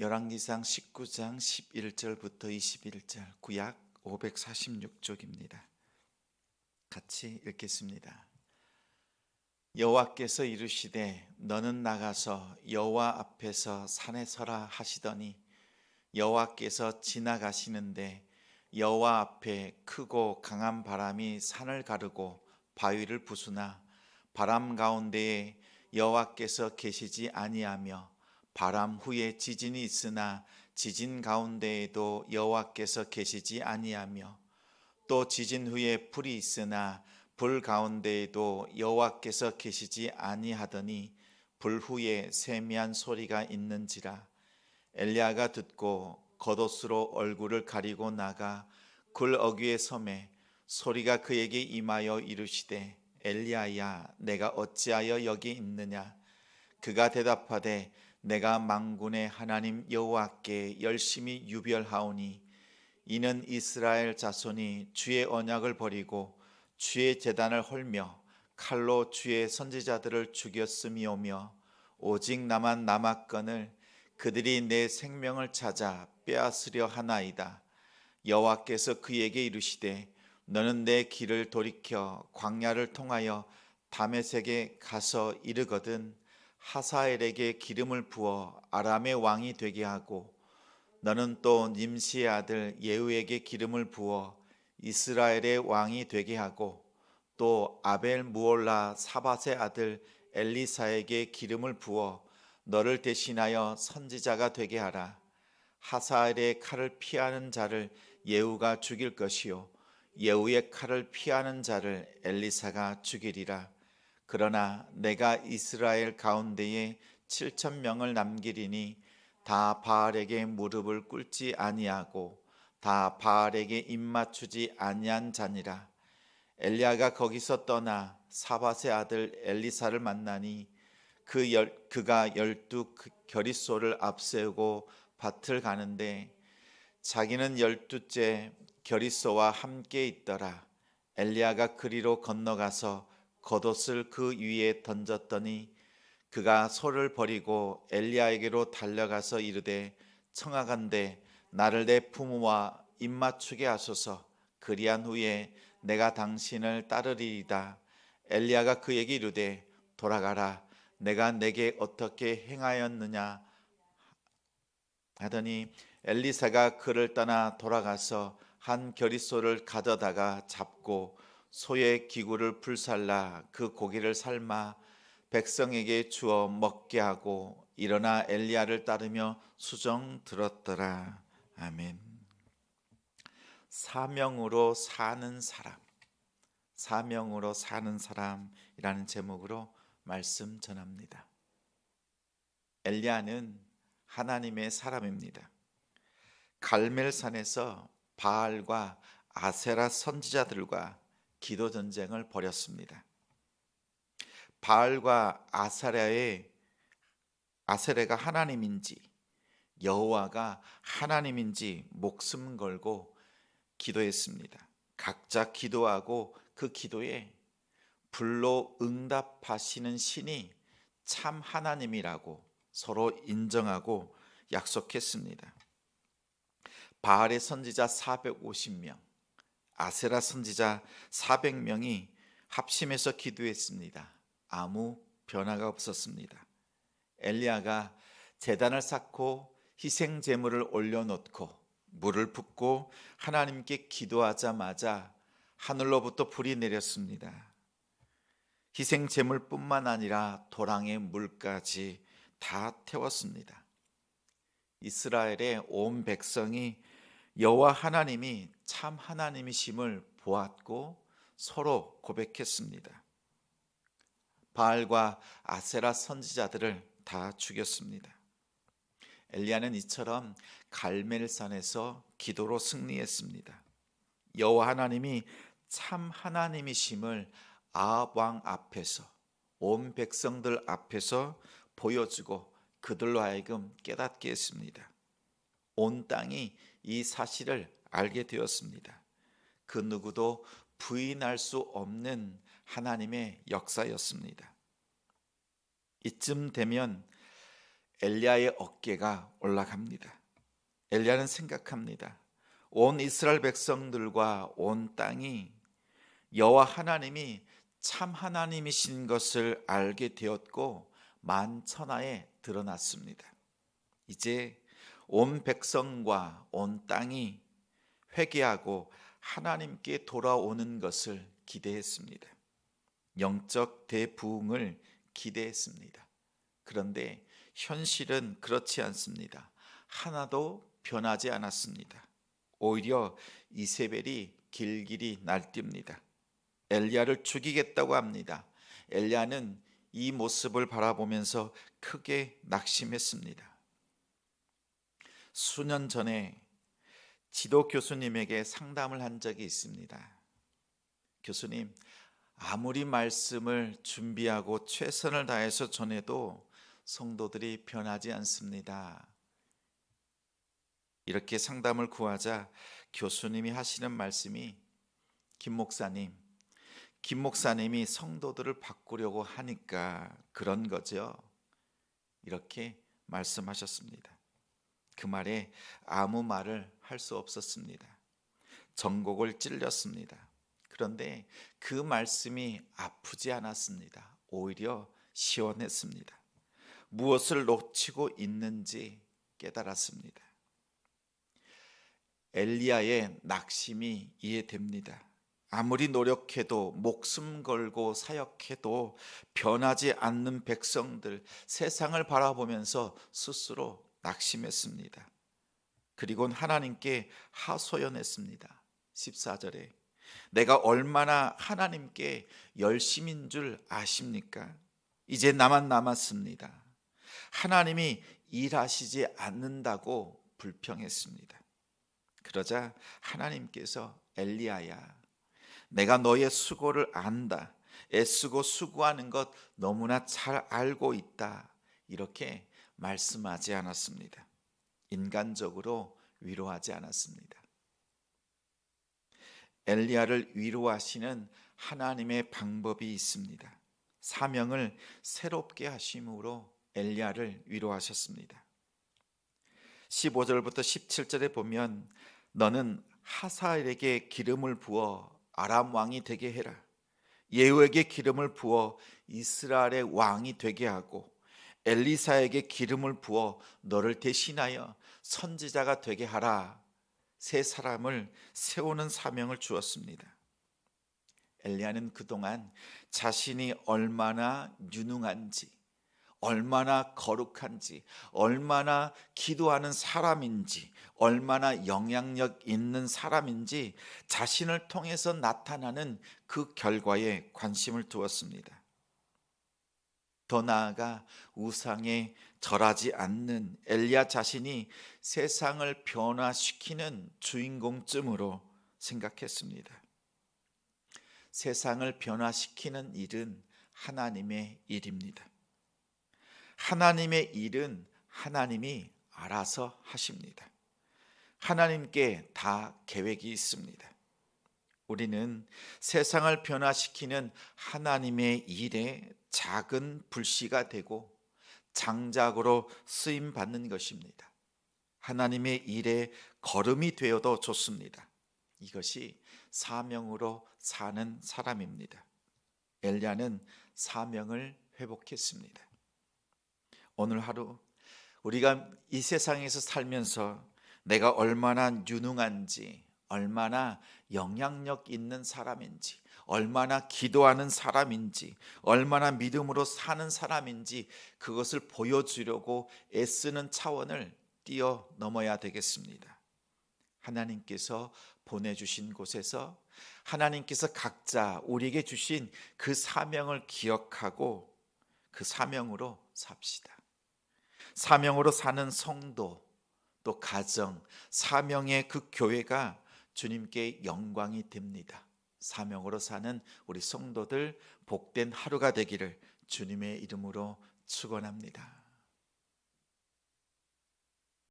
열왕기상 19장 11절부터 21절 구약 546쪽입니다. 같이 읽겠습니다. 여호와께서 이르시되 너는 나가서 여호와 앞에서 산에 서라 하시더니 여호와께서 지나가시는데 여호와 앞에 크고 강한 바람이 산을 가르고 바위를 부수나 바람 가운데에 여호와께서 계시지 아니하며 바람 후에 지진이 있으나 지진 가운데에도 여호와께서 계시지 아니하며 또 지진 후에 불이 있으나 불 가운데에도 여호와께서 계시지 아니하더니 불 후에 세미한 소리가 있는지라. 엘리야가 듣고 겉옷으로 얼굴을 가리고 나가 굴 어귀에 섬에 소리가 그에게 임하여 이르시되 엘리야야 내가 어찌하여 여기 있느냐? 그가 대답하되 내가 망군의 하나님 여호와께 열심히 유별하오니 이는 이스라엘 자손이 주의 언약을 버리고 주의 제단을 헐며 칼로 주의 선지자들을 죽였음이오며 오직 나만 남았건을 그들이 내 생명을 찾아 빼앗으려 하나이다. 여호와께서 그에게 이르시되 너는 내 길을 돌이켜 광야를 통하여 다메섹에 가서 이르거든 하사엘에게 기름을 부어 아람의 왕이 되게 하고 너는 또 님시의 아들 예후에게 기름을 부어 이스라엘의 왕이 되게 하고 또 아벨 무올라 사밧의 아들 엘리사에게 기름을 부어 너를 대신하여 선지자가 되게 하라. 하사엘의 칼을 피하는 자를 예후가 죽일 것이요. 예후의 칼을 피하는 자를 엘리사가 죽이리라 그러나 내가 이스라엘 가운데에 7천 명을 남기리니 다 바알에게 무릎을 꿇지 아니하고 다 바알에게 입맞추지 아니한 자니라. 엘리야가 거기서 떠나 사밧의 아들 엘리사를 만나니 그 열, 그가 열두 그 결의소를 앞세우고 밭을 가는데 자기는 열두째 결의소와 함께 있더라. 엘리야가 그리로 건너가서 겉옷을 그 위에 던졌더니 그가 소를 버리고 엘리야에게로 달려가서 이르되 청하간대 나를 내 부모와 입맞추게 하소서. 그리한 후에 내가 당신을 따르리이다. 엘리야가 그에게 이르되 돌아가라. 내가 내게 어떻게 행하였느냐? 하더니 엘리사가 그를 떠나 돌아가서 한 결의소를 가져다가 잡고 소의 기구를 불살라 그 고기를 삶아 백성에게 주어 먹게 하고 일어나 엘리야를 따르며 수정 들었더라. 아멘. 사명으로 사는 사람. 사명으로 사는 사람이라는 제목으로 말씀 전합니다. 엘리야는 하나님의 사람입니다. 갈멜산에서 바알과 아세라 선지자들과 기도 전쟁을 벌였습니다. 바알과 아사랴의 아세레가 하나님인지 여호와가 하나님인지 목숨 걸고 기도했습니다. 각자 기도하고 그 기도에 불로 응답하시는 신이 참 하나님이라고 서로 인정하고 약속했습니다. 바알의 선지자 450명, 아세라 선지자 400명이 합심해서 기도했습니다. 아무 변화가 없었습니다. 엘리야가 제단을 쌓고 희생 제물을 올려놓고 물을 붓고 하나님께 기도하자마자 하늘로부터 불이 내렸습니다. 희생 제물뿐만 아니라 도랑의 물까지 다 태웠습니다. 이스라엘의 온 백성이 여호와 하나님이 참 하나님이심을 보았고 서로 고백했습니다. 바알과 아세라 선지자들을 다 죽였습니다. 엘리야는 이처럼 갈멜산에서 기도로 승리했습니다. 여호와 하나님이 참 하나님이심을 아합 왕 앞에서 온 백성들 앞에서 보여주고 그들로 하여금 깨닫게 했습니다. 온 땅이 이 사실을 알게 되었습니다. 그 누구도 부인할 수 없는 하나님의 역사였습니다. 이쯤 되면 엘리야의 어깨가 올라갑니다. 엘리야는 생각합니다. 온 이스라엘 백성들과 온 땅이 여호와 하나님이 참 하나님이신 것을 알게 되었고 만천하에 드러났습니다. 이제 온 백성과 온 땅이 회개하고 하나님께 돌아오는 것을 기대했습니다. 영적 대부흥을 기대했습니다. 그런데 현실은 그렇지 않습니다. 하나도 변하지 않았습니다. 오히려 이세벨이 길길이 날뜁니다. 엘리야를 죽이겠다고 합니다. 엘리야는 이 모습을 바라보면서 크게 낙심했습니다. 수년 전에 지도 교수님에게 상담을 한 적이 있습니다. 교수님, 아무리 말씀을 준비하고 최선을 다해서 전해도 성도들이 변하지 않습니다. 이렇게 상담을 구하자 교수님이 하시는 말씀이 김 목사님, 김 목사님이 성도들을 바꾸려고 하니까 그런 거죠. 이렇게 말씀하셨습니다. 그 말에 아무 말을 할 수 없었습니다. 전곡을 찔렸습니다. 그런데 그 말씀이 아프지 않았습니다. 오히려 시원했습니다. 무엇을 놓치고 있는지 깨달았습니다. 엘리야의 낙심이 이해됩니다. 아무리 노력해도 목숨 걸고 사역해도 변하지 않는 백성들 세상을 바라보면서 스스로 낙심했습니다. 그리고 하나님께 하소연했습니다. 14절에 내가 얼마나 하나님께 열심인 줄 아십니까? 이제 나만 남았습니다. 하나님이 일하시지 않는다고 불평했습니다. 그러자 하나님께서 엘리야야 내가 너의 수고를 안다. 애쓰고 수고하는 것 너무나 잘 알고 있다. 이렇게 말씀하지 않았습니다. 인간적으로 위로하지 않았습니다. 엘리야를 위로하시는 하나님의 방법이 있습니다. 사명을 새롭게 하심으로 엘리야를 위로하셨습니다. 15절부터 17절에 보면 너는 하사엘에게 기름을 부어 아람 왕이 되게 해라. 예후에게 기름을 부어 이스라엘의 왕이 되게 하고 엘리사에게 기름을 부어 너를 대신하여 선지자가 되게 하라. 세 사람을 세우는 사명을 주었습니다. 엘리야는 그동안 자신이 얼마나 유능한지, 얼마나 거룩한지, 얼마나 기도하는 사람인지, 얼마나 영향력 있는 사람인지 자신을 통해서 나타나는 그 결과에 관심을 두었습니다. 더 나아가 우상에 절하지 않는 엘리야 자신이 세상을 변화시키는 주인공쯤으로 생각했습니다. 세상을 변화시키는 일은 하나님의 일입니다. 하나님의 일은 하나님이 알아서 하십니다. 하나님께 다 계획이 있습니다. 우리는 세상을 변화시키는 하나님의 일에 작은 불씨가 되고 장작으로 쓰임 받는 것입니다. 하나님의 일에 걸음이 되어도 좋습니다. 이것이 사명으로 사는 사람입니다. 엘리야는 사명을 회복했습니다. 오늘 하루 우리가 이 세상에서 살면서 내가 얼마나 유능한지, 얼마나 영향력 있는 사람인지, 얼마나 기도하는 사람인지, 얼마나 믿음으로 사는 사람인지 그것을 보여주려고 애쓰는 차원을 뛰어넘어야 되겠습니다. 하나님께서 보내주신 곳에서 하나님께서 각자 우리에게 주신 그 사명을 기억하고 그 사명으로 삽시다. 사명으로 사는 성도, 또 가정, 사명의 그 교회가 주님께 영광이 됩니다. 사명으로 사는 우리 성도들 복된 하루가 되기를 주님의 이름으로 축원합니다.